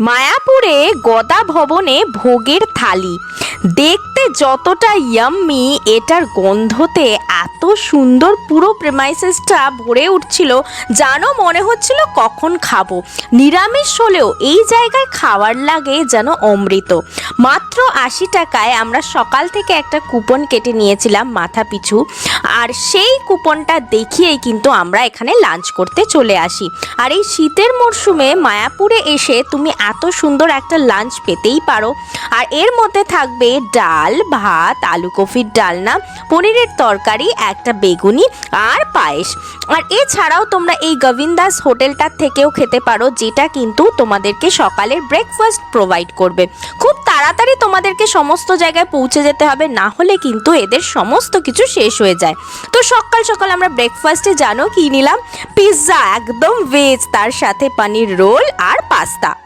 মায়াপুরে গদা ভবনে ভোগের থালি। দেখতে যতটা ইয়াম্মি এটার গন্ধতে এত সুন্দর পুরো প্রেমাইসেসটা ভরে উঠছিল, জানো মনে হচ্ছিল কখন খাব। নিরামিষ হলেও এই জায়গায় খাওয়ার লাগে যেন অমৃত। মাত্র আশি টাকায় আমরা সকাল থেকে একটা কুপন কেটে নিয়েছিলাম মাথা পিছু। আর সেই কুপনটা দেখিয়েই কিন্তু আমরা এখানে লাঞ্চ করতে চলে আসি। আর এই শীতের মরশুমে মায়াপুরে এসে তুমি এত সুন্দর একটা লাঞ্চ পেতেই পারো। আর এর মধ্যে থাকবে ডাল ভাত, আলু কফির ডালনা পনিরের তরকারি, একটা বেগুনি আর পায়েস। আর এছাড়াও তোমরা এই গোবিন্দাস হোটেলটার থেকেও খেতে পারো, যেটা কিন্তু তোমাদেরকে সকালের ব্রেকফাস্ট প্রোভাইড করবে। খুব তাড়াতাড়ি তোমাদেরকে সমস্ত জায়গায় পৌঁছে যেতে হবে, না হলে কিন্তু এদের সমস্ত কিছু শেষ হয়ে যায়। তো সকাল সকাল আমরা ব্রেকফাস্টে জানো কি নিলাম? পিৎজা একদম ভেজ তার সাথে পানির রোল আর পাস্তা।